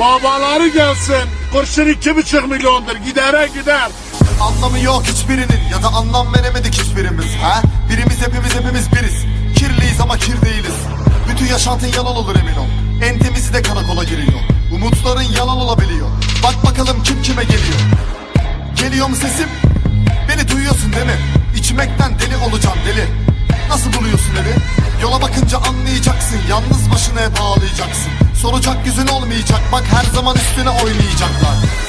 Babaları gelsin. Kurşun iki buçuk milyondur. Gidere gider. Anlamı yok hiçbirinin ya da anlam veremedik hiçbirimiz ha? Birimiz hepimiz hepimiz biriz Kirliyiz ama kir değiliz Bütün yaşantın yalan olur emin ol En temizi de karakola giriyor Umutların yalan olabiliyor Bak bakalım kim kime geliyor Geliyor mu sesim? Beni duyuyorsun değil mi? İçmekten deli olacağım deli Nasıl buluyorsun evi? Yola bakınca anlayacaksın. Yalnız başına hep ağlayacaksın. Soracak yüzün olmayacak. Bak her zaman üstüne oynayacaklar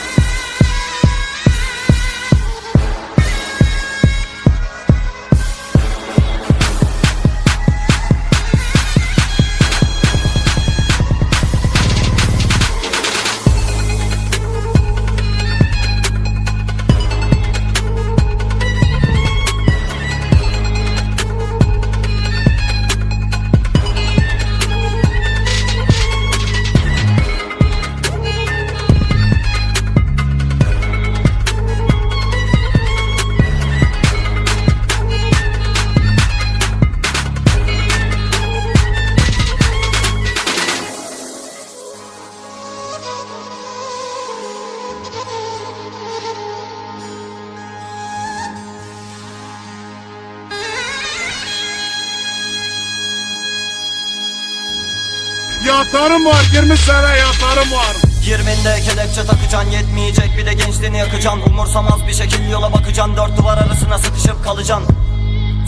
Yatarım var. 20 sene yatarım var. 20'nde kelepçe takacaksın yetmeyecek bir de gençliğini yakacaksın. Umursamaz bir şekil yola bakacaksın Dört duvar arasına sıkışıp kalacaksın.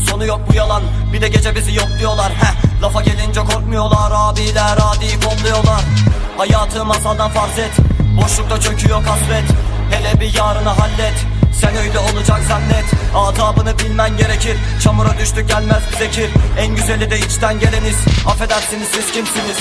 Sonu yok bu yalan bir de gece bizi yokluyorlar Heh lafa gelince korkmuyorlar abiler adi kolluyorlar. Hayatı masaldan farz et Boşlukta çöküyor kasvet. Hele bir yarını hallet sen öyle olacak zannet Adabını bilmen gerekir. Çamura düştük gelmez bize kir En güzeli de içten geleniz. Affedersiniz siz kimsiniz